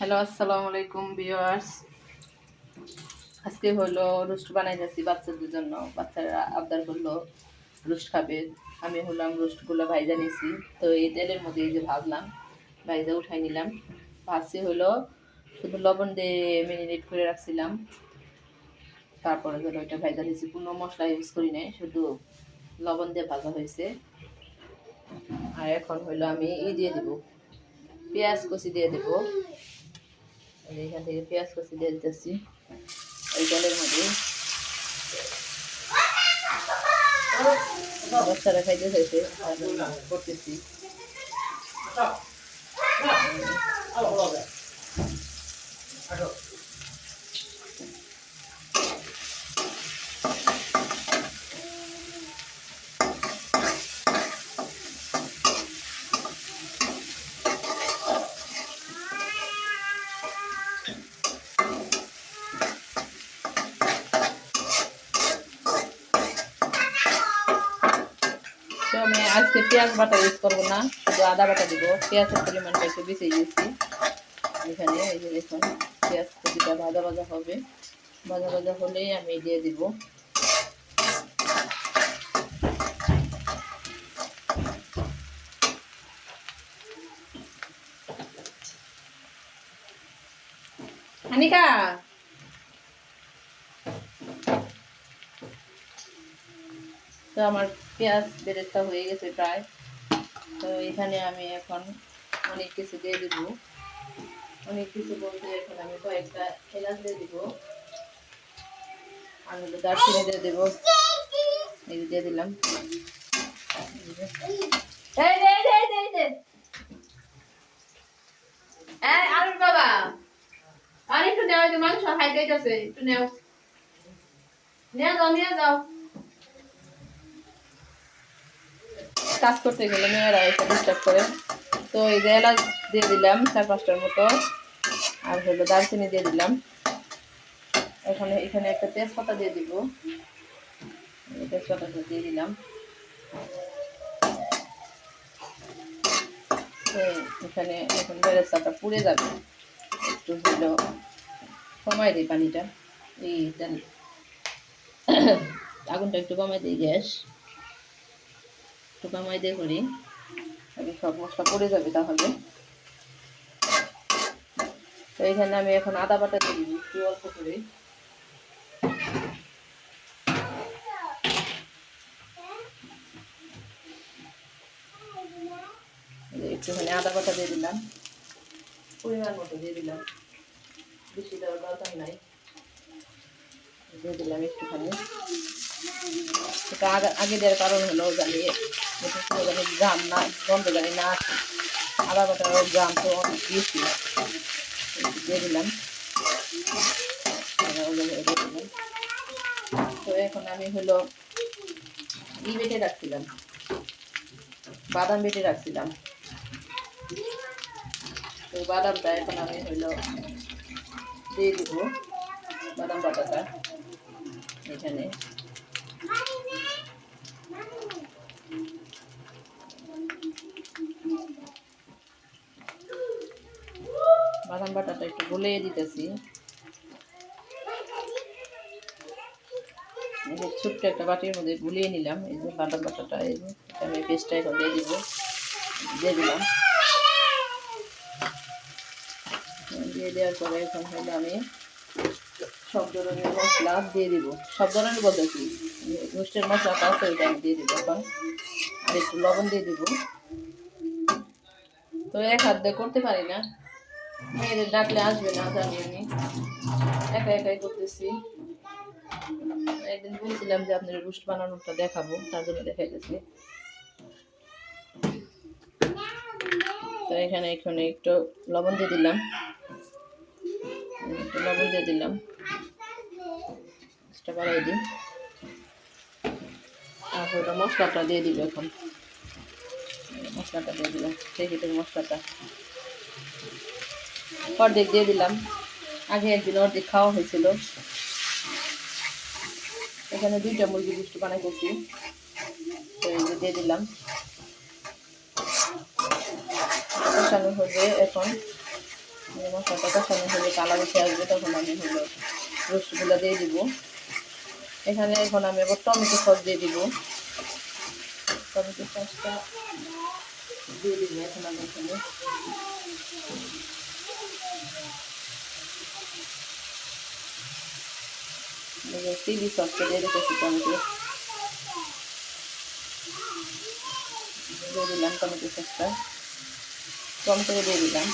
Hello, আসসালামু আলাইকুম viewers. আজকে হলো রোস্ট বানাই যাচ্ছি বাচ্চাদের জন্য। বাচ্চারা আবদার করল, রোস্ট খাবে। আমি হলাম রোস্টগুলো ভাইজা নিয়েছি তো এই তেলের মধ্যে এই যে ভাজলাম, ভাইজা উঠাই নিলাম। ভাজছি হলো, শুধু লবণ দিয়ে মেরিনেট করে রাখছিলাম। তারপরে ধরো ওইটা ভাইজা নিয়েছি কোনো মশলা ইউজ করি নাই, শুধু লবণ দিয়ে ভাজা হয়েছে। আর এখন হলো আমি ই দিয়ে দিব, পেঁয়াজ কষি দিয়ে দেবো। এখান থেকে পেঁয়াজ কষি দিয়ে দিতেছি। এই জলের মধ্যে বাচ্চারা খাইতে চাইছে করতেছি। তো আমি আজকে পেঁয়াজ বাটা ইউজ করব না, শুধু আদা বাটা দিব। পেঁয়াজের পরিমাণটা একটু বেশি দিয়েছি এখানে এই যে দেখুন, পেঁয়াজ কুচিটা ভাজা ভাজা হবে। ভাজা ভাজা হলেই আমি দিয়ে দিব। হানিকা তো আমার পেঁয়াজ, বেরেস্তা হয়ে গেছে প্রায়। তো এখানে আমি এখন অনেক কিছু দিয়ে দিব। অনেক কিছু বলতে এখন আমি কয়েকটা এলাচ দিয়ে দিব। আর হলো দারচিনি দিয়ে দেবো। এই দিয়ে দিলাম। বাবা। আর একটু নেও, এই যে মাংস হাই যাইতেছে একটু নেও। নিয়ে যাও নিয়ে যাও। কাজ করতে গেলে মেয়েরা এসে ডিস্টার্ব করে। তো এই যে দিয়ে দিলাম, চার পাঁচটার মতো। আর হলো দারচিনি দিয়ে দিলাম। এখানে এখানে একটা তেজপাতা দিয়ে দিব। এই তেজপাতাটা দিয়ে দিলাম। এখানে এখন বেরেস্তাটা পুড়ে যাবে। একটু হলো কমাই দিই পানিটা। এইটা আগুনটা একটু কমাই দিই গ্যাস। কমাই দিয়ে করি তাহলে সব মশলা পড়ে যাবে তাহলে। তো এখানে আমি এখন আদা বাটা দিয়ে দিই একটু অল্প করে। একটুখানি আদা বাটা দিয়ে দিলাম। পরিমাণ মতো দিয়ে দিলাম। বেশি দেওয়ার দরকার নাই। দিয়ে দিলাম একটুখানি। এটা আগে দেওয়ার কারণ হলো জানি জানি গ্রাম না গন্ধ জানি না আসে আদা বাটার গ্রাম তো অনেক বেশি। দিয়ে দিলাম। হলো তো এখন আমি হলো ই বেটে রাখছিলাম। বাদাম বেটে রাখছিলাম। তো বাদামটা এখন আমি হইল দিয়ে দিব, বাদাম বাটাটা এখানে বাদাম বাটাটা একটু গলিয়ে দিতেছি। ছোট্ট একটা বাটির মধ্যে গুলিয়ে নিলাম। এই যে বাদাম বাটাটা এই যে আমি পেস্টটা এখন দিয়ে দিব। দিয়ে দিলাম। দিয়ে দেওয়ার পরে এখন হলো আমি সব ধরনের মশলা দিয়ে দিব। সব ধরনের বলতে কি? গোষ্ঠের মশলাটা আছে, ওইটা আমি দিয়ে দিব এখন। আর একটু লবণ দিয়ে দিব। তো এক হাত দিয়ে করতে পারি না। মেয়েদের ডাকলে আসবে না, জানি আমি। একা একাই করতেছি। একদিন বলছিলাম যে আপনার রুস্ট বানানোটা দেখাবো, তার জন্য দেখাইতেছি। তো এখানে এখানে একটু লবণ দিয়ে দিলাম। একটু লবণ দিয়ে দিলাম। এটা বাড়াই দিই ওটা মশলাটা দিয়ে দিব এখন। মশলাটা দিয়ে দিলাম, সেই মশলাটা। অর্ধেক দিয়ে দিলাম। আগে একদিন অর্ধেক খাওয়া হয়েছিল। এখানে দুইটা মুরগি বুষ্ট বানাই করছি দিয়ে দিলাম। কষানো হবে এখন। মশলাটা কষানো হলে কালার উঠে আসবে তখন আমি হলো রোস্টগুলো দিয়ে দিব। এখানে এখন আমি আবার টমেটো সস দিয়ে দিব। টমেটো সসটা দিয়ে দিব এখন আমি এখানে। চিলি সসটা দিয়ে রেখেছি টমেটো দিয়ে দিলাম টমেটো সসটা করে দিয়ে দিলাম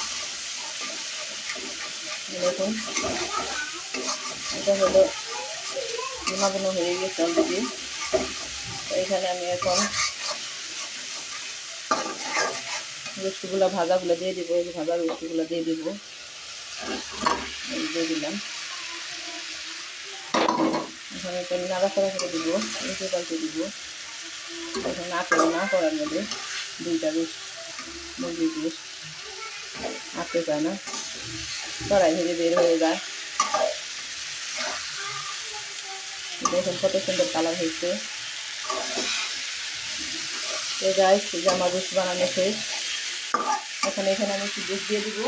দেখুন এটা হলো গুণাগুণ হয়ে গেছে অলরেডি এখানে আমি এখন রুটিগুলো ভাজাগুলো দিয়ে দিব ভাজা রুটিগুলো দিয়ে দিব দিয়ে দিলাম এখানে একটু নাড়াচাড়া করে দিব, উল্টে পাল্টে দিব। এখন নাড়তে না করার মধ্যে দুইটা রুট মুরগির রুট আটতে চায় না। কড়াই থেকে বের হয়ে যায়। দেখুন কত সুন্দর কালার হয়েছে। তো যাই জামা আমার বানানো শেষ। এখন এখানে আমি একটু দুধ দিয়ে দিব।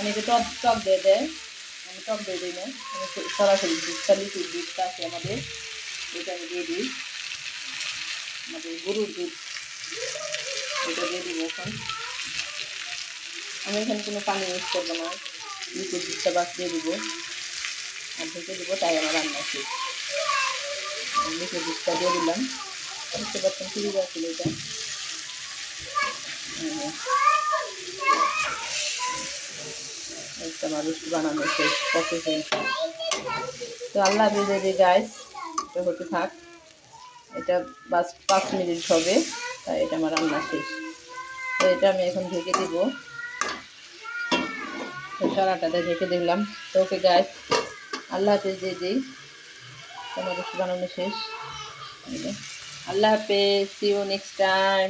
অনেকে টক টক দিয়ে দেয় আমি টক দিই আমি সরাসরি দুধটা লিকুইড দুধটা আছে আমাদের, এটা আমি দিয়ে দিই। আমাদের গরুর দুধ, এটা দিয়ে দিব এখন। আমি এখানে কোনো পানি ইউজ করব না লিকুইড দুধটা বাস দিয়ে দিব। আর ঢেকে দিব, তাই আমার রান্না শেষ। লিকুইড দুধটা দিয়ে দিলাম। বুঝতে পারছেন ফ্রিজ আছে এটা? একটা মানুষ বানানো শেষ প্রসেসিং তো আল্লাহ বেজে গাইস এটা হতে থাক। এটা বাস পাঁচ মিনিট হবে, তাই এটা আমার রান্না শেষ। তো এটা আমি এখন ঢেকে দিব। সারাটাতে ঢেকে দিলাম। তো ওকে গাইস আল্লাহ হাফেজ দিয়ে দিই তোমার বানানো শেষ। আল্লাহ হাফেজ সি ইউ নেক্সট টাইম